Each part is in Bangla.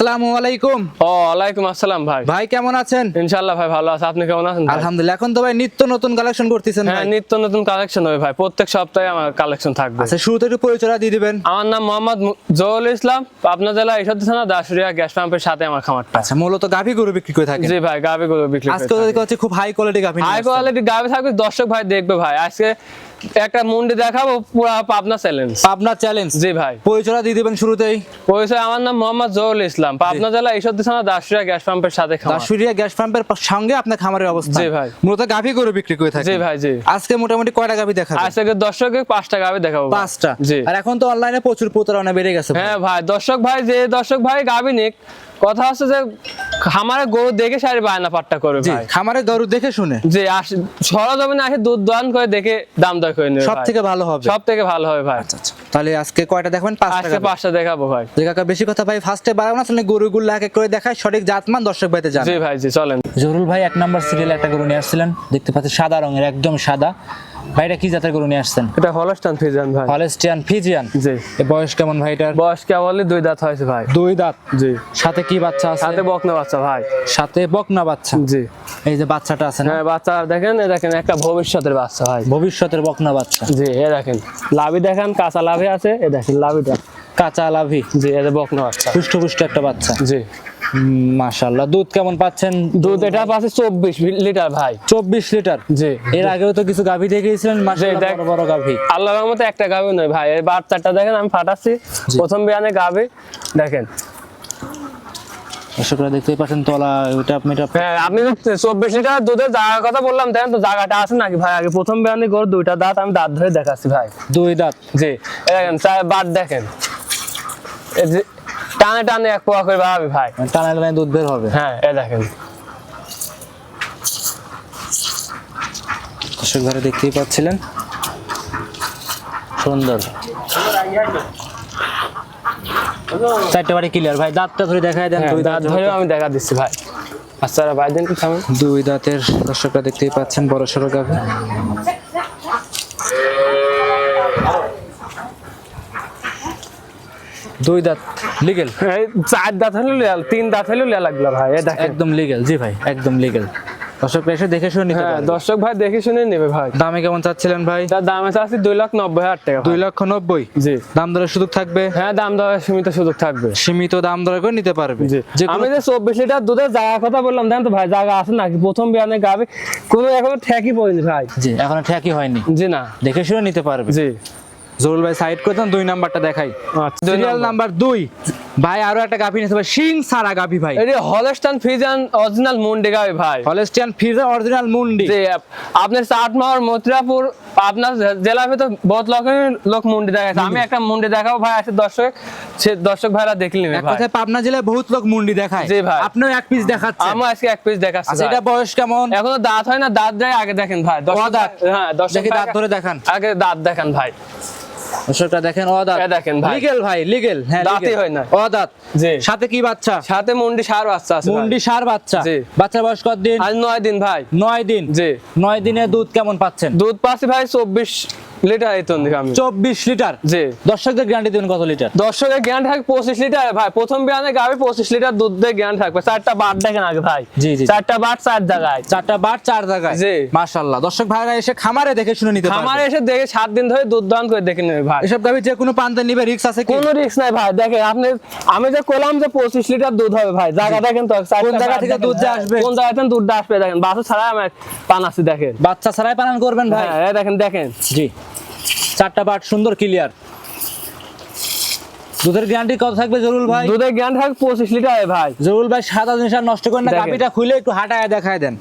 আসসালামু আলাইকুম। ও ওয়ালাইকুম আসসালাম ভাই। ভাই কেমন আছেন? ইনশাল্লাহ ভাই ভালো আছে। আপনি কেমন আছেন আলহামদুলিল্লাহ। এখন তো ভাই নিত্য নতুন কালেকশন করতেছেন হ্যাঁ নিত্য নতুন কালেকশন হবে ভাই। প্রত্যেক সপ্তাহে আমার কালেকশন থাকবে। আচ্ছা শুরুতে একটু পরিচয় দিয়ে দিবেন। আমার নাম মোহাম্মদ জহুল ইসলাম। পাবনা জেলা ঈশ্বর থানা দাসুরিয়া গ্যাস পাম্পের সাথে আমার খামারটা। আচ্ছা মূলত গাভী গরু বিক্রি করে থাকেন। জি ভাই গাবে গুলো বিক্রি আজকে হচ্ছে খুব হাই কোয়ালিটি গাভী হাই কোয়ালিটি গাবে থাকবে দর্শক ভাই দেখবে ভাই। আজকে একটা মুন্ডি দেখাবো পুরা পাবনা চ্যালেঞ্জ পাবনা চ্যালেঞ্জ জি ভাই। পরিচয় দিয়ে দিবেন শুরুতেই। পরিচয় আমার নাম মোহাম্মদ জহুল ইসলাম। পাবনা জেলা ঈশ্বর থানা দাসুরিয়া গ্যাস পাম্পের সাথে দাসুরিয়া গ্যাস পাম্পের সঙ্গে আপনার খামারের অবস্থা। জি ভাই। মূলত গাভী করে বিক্রি করে থাকেন জি ভাই জি। আজকে মোটামুটি কয়টা গাভী দেখাবেন আজকে দর্শকের পাঁচটা গাবে দেখাবো পাঁচটা। জি। আর এখন তো অনলাইনে প্রচুর প্রতারণা বেড়ে গেছে হ্যাঁ ভাই দর্শক ভাই যে দর্শক ভাই গাবি নিক কথা হচ্ছে যে খামারে গরু দেখে সারি বায়না পাট্টা করবে ভাই। খামারের গরু দেখে শুনে। যে আসে সরজমিনে আসে দুধ দোয়ান করে দেখে দাম দর করে নেবে সব থেকে ভালো হবে। সব থেকে ভালো হবে ভাই। আচ্ছা আচ্ছা। তাহলে আজকে কয়টা দেখবেন? পাঁচটা আজকে পাঁচটা দেখাবো ভাই। যে কাকা বেশি কথা ভাই ফার্স্টে বাড়াবো না আসলে গরুগুলো এক এক করে দেখায় সঠিক জাতমান দর্শক ভাইতে জান জি ভাই জি চলেন। জরুল ভাই এক নাম্বার সিরিয়াল একটা গরু নিয়ে আসছিলেন দেখতে পাচ্ছেন সাদা রঙের একদম সাদা। ভাইটা কি জাতের গরু নিয়ে আসছেন? এটা হলস্টান ফিজান ভাই। Holstein Friesian? জি। এ বয়স কেমন ভাই এটার? বয়স কেবলই দুই দাঁত হয়েছে ভাই। দুই দাঁত? জি। সাথে কি বাচ্চা আছে? সাথে বকনা বাচ্চা ভাই। সাথে বকনা বাচ্চা? জি। এই যে বাচ্চাটা আছে না? হ্যাঁ বাচ্চা দেখেন এ দেখেন একটা ভবিষ্যতের বাচ্চা ভাই। ভবিষ্যতের বকনা বাচ্চা। জি এ দেখেন লাভি দেখেন কাঁচা লাভি আছে এ দেখেন লাভিটা। কাঁচা লাভি। জি এটা বকনা বাচ্চা। পুষ্ট পুষ্ট একটা বাচ্চা। জি। মাশাল্লাহ দুধ কেমন পাচ্ছেন? দুধ এটা পাচ্ছে চব্বিশ লিটার ভাই। চব্বিশ লিটার? জি। এর আগেও তো কিছু গাভী দেখিয়েছিলেন মাশাল্লাহ দেখ- বড় বড় গাভী। আল্লাহর রহমতে একটা গাভি নয় ভাই এই বাচ্চাটা দেখেন আমি ফাটাচ্ছি। প্রথম বিয়ানে গাভি দেখেন। দর্শকরা দেখতেই পাচ্ছেন তলা ওটা আপনি এটা হ্যাঁ আপনি চব্বিশ লিটার দুধের জায়গার কথা বললাম দেখেন তো জায়গাটা আছে নাকি ভাই? আগে প্রথম বিয়ানে গরু দুইটা দাঁত আমি দাঁত ধরে দেখাচ্ছি ভাই। দুই দাঁত। জি দেখেন বাদ দেখেন। এই যে টানে টানে এক পোয়া করে ভাবি ভাই। টানা টানা দুধ বের হবে। হ্যাঁ এ দেখেন। দর্শক ঘরে দেখতেই পাচ্ছিলেন? সুন্দর। চারটে বাড়ি ক্লিয়ার ভাই দাঁতটা ধরে দেখায় দেন হ্যাঁ, দুই দাঁত ধরে আমি দেখা দিচ্ছি ভাই। আচ্ছা ভাই দিন কি দুই দাঁতের দর্শকরা দেখতেই পাচ্ছেন বড় সড়ো দুই দাঁত লিগেল চার দাঁত হলে লিয়াল তিন দাঁত হলে লিয়া লাগল ভাই একদম লিগেল জি ভাই একদম লিগেল দর্শকরা এসে দেখে শুনে নিতে হ্যাঁ পারবে। দর্শক ভাই দেখে শুনে নেবে ভাই। দামে কেমন চাচ্ছিলেন ভাই? তার দাম আছে লাখ নব্বই হাজার টাকা লক্ষ নব্বই? জি। দাম দরের সুযোগ থাকবে? হ্যাঁ দাম দেওয়ার সীমিত সুযোগ থাকবে। সীমিত দাম দরে করে নিতে পারবে। জি। আমি যে চব্বিশ লিটার দুধের জায়গার কথা বললাম তো ভাই জায়গা আছে নাকি? প্রথম বিয়ানে গাবে কোনো এখনও ঠেকই পড়েনি ভাই। জি এখন ঠিকই হয়নি। জি না। দেখে শুনে নিতে পারবে। জি। জরুল ভাই সাইড করে দেন দুই নাম্বারটা দেখাই। আচ্ছা, সিরিয়াল নাম্বার। দুই। ভাই আরও একটা গাভী হবে সিং সারা গাভী ভাই। এটি হলস্টান ফিজান অরিজিনাল মুন্ডি গাবে ভাই। অরিজিনাল মুন্ডি। আপনার মথুরাপুর আপনার ভিতর বহুত লোকের লোক মুন্ডি দেখাচ্ছে আমি একটা মুন্ডি দেখাবো ভাই আছে দর্শক সে দর্শক ভাইরা দেখলি ভাই। পাবনা জেলায় বহুত লোক মুন্ডি দেখায়। জি ভাই। আপনিও এক পিস দেখাচ্ছেন। আমি আজকে এক পিস দেখাচ্ছি আচ্ছা। এটা বয়স কেমন? এখনও দাঁত হয় না দাঁত দেয় আগে দেখেন ভাই। দর্শক অদাঁত? হ্যাঁ দর্শক দাঁত ধরে দেখান। আগে দাঁত দেখান ভাই। দর্শকটা দেখেন অদাত। দেখেন ভাই। লিগেল ভাই লিগেল। হ্যাঁ দাঁতই। হয় না। অদাত। জি। সাথে কি বাচ্চা? সাথে মুন্ডি সার বাচ্চা আছে মুন্ডি সার বাচ্চা। জি। বাচ্চা বয়স কত দিন আজ নয় দিন ভাই। নয় দিন। জি। নয় দিনে দুধ কেমন পাচ্ছেন? দুধ পাচ্ছি ভাই চব্বিশ লিটার এই তো আমি। চব্বিশ লিটার? জি। দর্শকদের গ্যারান্টি দেবেন কত লিটার? দর্শকের থাকবে পঁচিশ লিটার। ভাই প্রথম বিয়ানে গাবে পঁচিশ লিটার দুধ দিয়ে জ্ঞান থাকবে। চারটা বাট দেখেন আগে ভাই। জি, জি। চারটা বাট চার জায়গায়। চারটা চার জায়গায়। জি। মাশাল্লাহ দর্শক ভাইরা এসে খামারে দেখে শুনে নিতে আমার পারবে এসে দেখে সাত দিন ধরে দুধ দান করে দেখে নেবে ভাই। এসব গাভি যে কোনো প্রান্তে নিবে রিক্স আছে কি? কোনো রিস্ক নাই ভাই। দেখেন আপনি আমি যে কইলাম যে পঁচিশ লিটার দুধ হবে ভাই জায়গা দেখেন তো কোন জায়গা থেকে দুধ আসবে? কোন জায়গা থেকে দুধটা আসবে দেখেন। বাসু ছাড়া আমি পান আসি দেখেন। বাচ্চা ছাড়াই পালন করবেন ভাই? হ্যাঁ দেখেন দেখেন। জি। চারটা বাট সুন্দর ক্লিয়ার দুধের গ্যারান্টি কত থাকবে জরুল ভাই? দুধের জ্ঞান থাকবে পঁচিশ লিটার ভাই। জরুল ভাই সাদা জিনিস আর নষ্ট করেন না গাবিটা খুলে একটু হাঁটায় দেখায় দেন।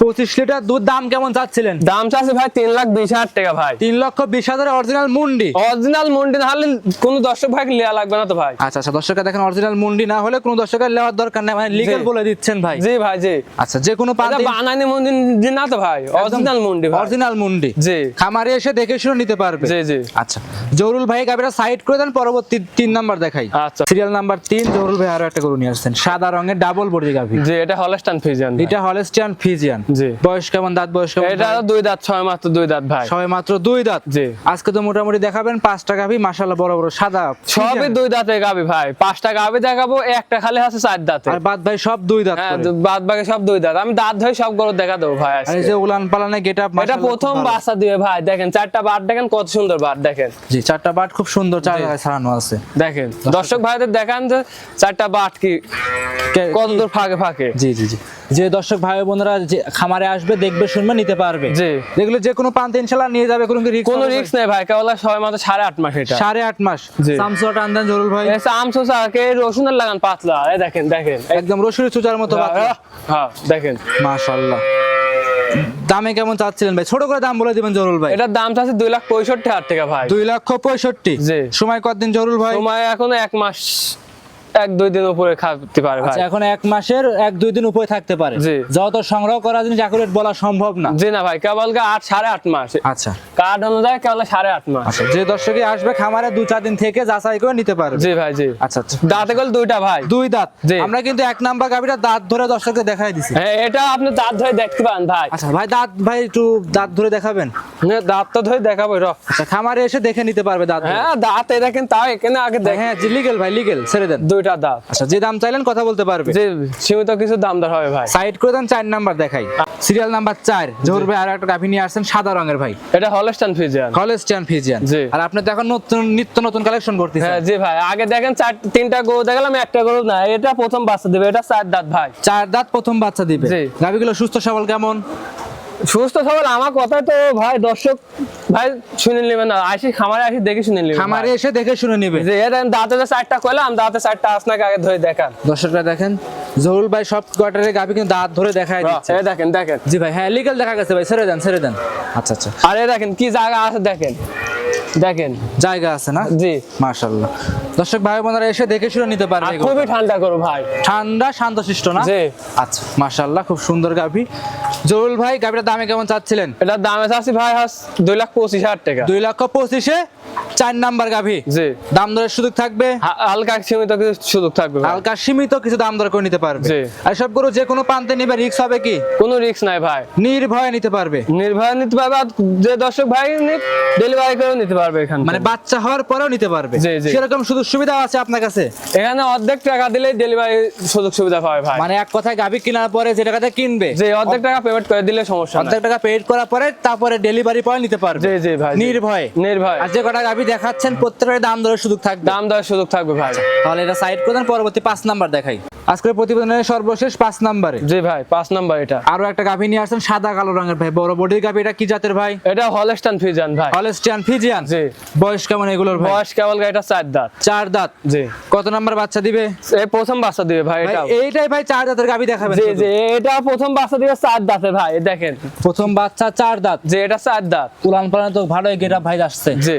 পঁচিশ লিটার দুধ দাম কেমন চাচ্ছিলেন? দাম চাচ্ছে ভাই তিন লাখ বিশ হাজার টাকা ভাই। তিন লক্ষ বিশ হাজার অরিজিনাল মুন্ডি। অরিজিনাল মুন্ডি না হলে কোনো দর্শক ভাই লিয়া লাগবে না তো ভাই। আচ্ছা আচ্ছা দর্শকের দেখেন অরিজিনাল মুন্ডি না হলে কোনো দর্শকের লেওয়ার দরকার নেই। মানে লিগেল বলে দিচ্ছেন ভাই। জি ভাই জি। আচ্ছা যে কোনো বানানি মুন্ডি না তো ভাই অরিজিনাল মুন্ডি ভাই। অরিজিনাল মুন্ডি। জি। খামারে এসে দেখে শুনে নিতে পারবে। জি জি। আচ্ছা জরুল ভাই গাবিটা সাইড করে দেন পরবর্তী তিন নাম্বার দেখাই। আচ্ছা। সিরিয়াল নাম্বার তিন জরুল ভাই আরও একটা গরু নিয়ে আসছেন। সাদা রঙের ডাবল বডি গাভি। জি এটা হলস্টান ফিজিয়ান এটা হলেস্টিয়ান ফিজিয়ান ফ্রিজিয়ান জি। বয়স কেমন? দাঁত বয়স কেমন এটা দুই দাঁত ছয় মাত্র দুই দাঁত ভাই। সবাই মাত্র দুই দাঁত। জি। আজকে তো মোটামুটি দেখাবেন পাঁচটা গাভি মাশাআল্লাহ বড় বড় সাদা সবই দুই দাঁতে গাবি ভাই। পাঁচটা গাবি দেখাবো একটা খালি আছে চার দাঁতে আর বাদ ভাই সব দুই দাঁত হ্যাঁ বাদ বাকি সব দুই দাঁত। আমি দাঁত ধরে সব গরু দেখা দেবো ভাই এই যে উলান পালানে এটা প্রথম বাচ্চা ভাই দেখেন চারটা বার দেখেন কত সুন্দর বার দেখেন। জি চারটা বাট খুব সুন্দর চার জায়গায় ছাড়ানো আছে। দেখেন দর্শক ভাইদের দেখান যে চারটা বাট কি কে- কত দূর ফাঁকে ফাঁকে। জি জি জি। যে দর্শক ভাই বোনেরা যে খামারে আসবে দেখবে শুনবে নিতে পারবে। জি। দেখলে যে কোনো প্রান্তে ইনশাল্লাহ নিয়ে যাবে কোনো রিস্ক কোনো রিস্ক নেই ভাই কেবল ছয় মাত্র সাড়ে আট মাস এটা। সাড়ে আট মাস। জি। সামসুয়া টান্দান জরুল ভাই। এসে আম শসা কে রসুনের লাগান পাতলা। এই দেখেন দেখেন। একদম রসুনের চুচার মতো বাচ্চা হ্যাঁ দেখেন। মাশাআল্লাহ। দামে কেমন চাচ্ছিলেন ভাই? ছোট করে দাম বলে দিবেন জরুল ভাই। এটার দাম আছে দুই লাখ পঁয়ষট্টি হাজার টাকা ভাই। দুই লক্ষ পঁয়ষট্টি। সময় কতদিন জরুল ভাই? সময় এখনও এক মাস এক দুই দিন উপরে খাতে পারে ভাই। আচ্ছা এখন এক মাসের এক দুই দিন উপরে থাকতে পারে। যত সংগ্রহ করা জিনিস অ্যাকুরেট বলা সম্ভব না। জি না ভাই কেবল আট সাড়ে আট মাস। আচ্ছা। কার্ড অনুযায়ী কেবল সাড়ে আট মাস। আচ্ছা যে দর্শকই আসবে খামারে দু চার দিন থেকে যাচাই করে নিতে পারবে। জি ভাই জি। আচ্ছা আচ্ছা। দাঁতে গেল দুইটা ভাই। দুই দাঁত। আমরা কিন্তু এক নাম্বার গাবিটা দাঁত ধরে দর্শককে দেখাই দিছি। হ্যাঁ এটা আপনি দাঁত ধরে দেখতে পান ভাই। আচ্ছা ভাই দাঁত ভাই একটু দাঁত ধরে দেখাবেন। হ্যাঁ, দাঁত তো ধরে দেখাবো র। আচ্ছা খামারে এসে দেখে নিতে পারবে দাঁত হ্যাঁ দাঁত এই দেখেন তাও এখানে আগে দেখ হ্যাঁ লিগেল ভাই লিগেল ছেড়ে দেন। দুইটা দাঁত আচ্ছা যে দাম চাইলেন কথা বলতে পারবে। যে সীমিত কিছু দাম দর হবে ভাই। সাইড করে দেন চার নাম্বার দেখাই। সিরিয়াল নাম্বার চার জহুর ভাই আর একটা গাভী নিয়ে আসছেন সাদা রঙের ভাই। এটা হলস্টান ফিজিয়ান। কলেস্টিয়ান ফিজিয়ান। আর আপনি তো এখন নতুন নিত্য নতুন কালেকশন করতেছেন। হ্যাঁ জি ভাই। আগে দেখেন চার তিনটা গরু দেখালাম একটা গরু না। এটা প্রথম বাচ্চা দেবে এটা চার দাঁত ভাই। চার দাঁত প্রথম বাচ্চা দিবে। গাভীগুলো সুস্থ সবল কেমন? সুস্থ সবল আমার কথা তো ভাই দর্শক ভাই শুনে নেবেন না। আসি খামারে আসি দেখে শুনে নেবেন। খামারে এসে দেখে শুনে নিবে যে দাঁতে চারটা কইলাম দাঁতে চারটা আগে ধরে দেখান। দর্শকরা দেখেন জহুরুল ভাই সব কোয়ার্টারে গাভী কিন্তু দাঁত ধরে দেখায় দিচ্ছে। এই দেখেন দেখেন। জি ভাই হ্যাঁ লিগেল দেখা গেছে ভাই ছেড়ে দেন ছেড়ে দেন। আচ্ছা আচ্ছা। আর দেখেন কি জায়গা আছে দেখেন। দেখেন। জায়গা আছে না? জি। মাশাআল্লাহ। দর্শক ভাই বোনেরা এসে দেখে শুনে নিতে পারবে খুবই ঠান্ডা করো ভাই। ঠান্ডা শান্তশিষ্ট না? জি। আচ্ছা মাশাআল্লাহ খুব সুন্দর গাভী। জহুরুল ভাই গাভীটার দামে কেমন চাচ্ছিলেন? এটার দামে চাচ্ছি ভাই হাস দুই লাখ পঁচিশ হাজার টাকা। দুই লক্ষ পঁচিশে চার নাম্বার গাভী। জি। দাম দরের সুযোগ থাকবে? হালকা সীমিত কিছু সুযোগ থাকবে হালকা সীমিত কিছু দাম দর করে নিতে পারবে। জি। আর সব গরু যে কোনো প্রান্তে নিবে রিক্স হবে কি? কোনো রিস্ক নাই ভাই। নির্ভয়ে নিতে পারবে। নির্ভয় নিতে পারবে যে দর্শক ভাই ডেলিভারি করেও নিতে পারবে এখানে মানে বাচ্চা হওয়ার পরেও নিতে পারবে। জি, জি। সেরকম সুযোগ সুবিধা আছে আপনার কাছে? এখানে অর্ধেক টাকা দিলেই ডেলিভারি সুযোগ সুবিধা পাবে ভাই। মানে এক কথায় গাভী কেনার পরে যে টাকাতে কিনবে যে অর্ধেক টাকা পেমেন্ট করে দিলে সমস্যা অর্ধেক টাকা পেড করার পরে তারপরে ডেলিভারি পয় নিতে পারবে। জি জি ভাই নির্ভয়। নির্ভয়। আর যে কটা আপনি দেখাচ্ছেন প্রত্যেকটা দাম দরের সুযোগ থাকবে। দাম দেওয়ার সুযোগ থাকবে ভাই। তাহলে এটা সাইড করে দেন পরবর্তী পাঁচ নাম্বার দেখাই। আজকের প্রতিবেদনের সর্বশেষ পাঁচ নাম্বারে। জি ভাই পাঁচ নাম্বার এটা। আরও একটা গাভী নিয়ে আসছেন সাদা কালো রঙের ভাই। বড় বডির গাভী এটা কি জাতের ভাই? এটা হলস্টান ফিজান ভাই। Holstein Friesian? জি। বয়স কেমন এগুলোর ভাই? বয়স কেবল এটা চার দাঁত। চার দাঁত। জি। কত নাম্বার বাচ্চা দিবে? এই প্রথম বাচ্চা দিবে ভাই এটা এইটাই ভাই চার দাঁতের গাভী দেখাবেন জি জি এটা প্রথম বাচ্চা দিবে চার দাঁতে ভাই দেখেন। প্রথম বাচ্চা চার দাঁত। যে এটা চার দাঁত। উলান পালান তো ভালোই গেট ভাই আসছে। জি।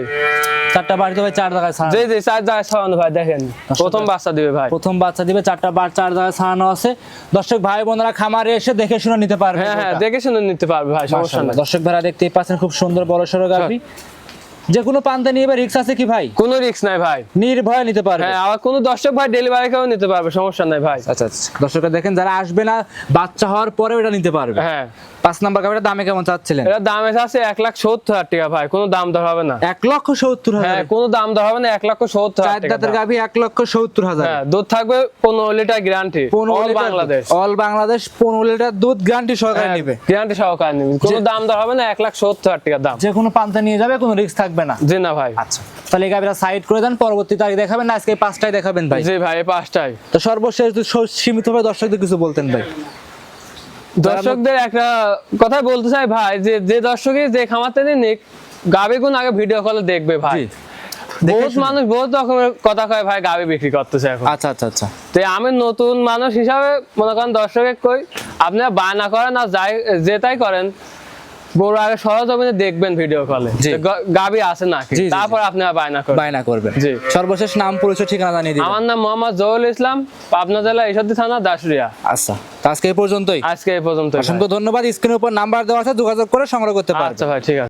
চারটা বাড়িতে ভাই চার দাঁড়ায় জি জি চার জায়গায় ছাড়ানো ভাই দেখেন। প্রথম বাচ্চা দিবে ভাই। প্রথম বাচ্চা দিবে চারটা বার চার জায়গায় ছাড়ানো আছে। দর্শক ভাই বোনেরা খামারে এসে দেখে শুনে নিতে পারবে হ্যাঁ হ্যাঁ দেখে শুনে নিতে পারবে ভাই সমস্যা। নাই। দর্শক ভাইরা দেখতেই পাচ্ছেন খুব সুন্দর বড় সড়ো গাভী। যে কোনো পান্তে নিয়ে রিক্স আছে কি ভাই? কোনো রিস্ক নাই ভাই। নির্ভয়ে নিতে পারবে। হ্যাঁ আবার কোনো দর্শক ভাই ডেলিভারি কেউ নিতে পারবে সমস্যা নাই ভাই। আচ্ছা আচ্ছা দর্শকরা দেখেন যারা আসবে না বাচ্চা হওয়ার পরেও এটা নিতে পারবে। হ্যাঁ। পাঁচ নাম্বার দামে কেমন চাচ্ছিলেন? এটা দাম আছে এক লাখ সত্তর হাজার টাকা ভাই কোনো দাম দর হবে না। এক লক্ষ সত্তর হ্যাঁ হাজার কোনো দাম দর হবে না এক লক্ষ সত্তর চার দাঁতের। গাভী এক লক্ষ সত্তর হাজার। হ্যাঁ দুধ থাকবে পনেরো litre guarantee all Bangladesh. All Bangladesh পনেরো লিটার দুধ গ্যারান্টি সহকারে হ্যাঁ, নিবে। গ্যারান্টি সহকারে নিবে কোনো দাম দর হবে না এক লাখ সত্তর হাজার টাকা দাম। যে কোনো পান্তা নিয়ে যাবে কোনো রিস্ক থাকবে না? জি না ভাই। আচ্ছা তাহলে গাভীটা সাইড করে দেন পরবর্তী তারিখ দেখাবেন না আজকে পাঁচটায় দেখাবেন ভাই। জি ভাই এই পাঁচটাই তো সর্বশেষ যদি স- সীমিতভাবে দর্শকদের কিছু বলতেন ভাই। দর্শকদের একটা কথা বলতে চাই ভাই যে যে দর্শকই যে খামাতে নিক গাবি কোন আগে ভিডিও কলে দেখবে ভাই। বহুত মানুষ বহুত রকমের কথা কয় ভাই গাবি বিক্রি করতেছে এখন। আচ্ছা আচ্ছা আচ্ছা। তো আমি নতুন মানুষ হিসাবে মনে করেন দর্শকের কই আপনারা বায়না করেন আর যাই যেটাই করেন বড় আগে সরজমিনে দেখবেন ভিডিও কলে গাবি আছে নাকি? জি। তারপর আপনি বায়না করবেন। বায়না করবেন। জি। সর্বশেষ নাম পরিচয় ঠিকানা জানিয়ে দিন আমার নাম মোহাম্মদ জহুল ইসলাম পাবনা জেলা ঈশ্বরদী থানা দাসুরিয়া আচ্ছা আজকে এই পর্যন্তই। আজকে এই পর্যন্ত অসংখ্য ধন্যবাদ। স্ক্রিনের উপর নাম্বার দেওয়া আছে যোগাযোগ করে সংগ্রহ করতে পারবেন। আচ্ছা ভাই ঠিক আছে।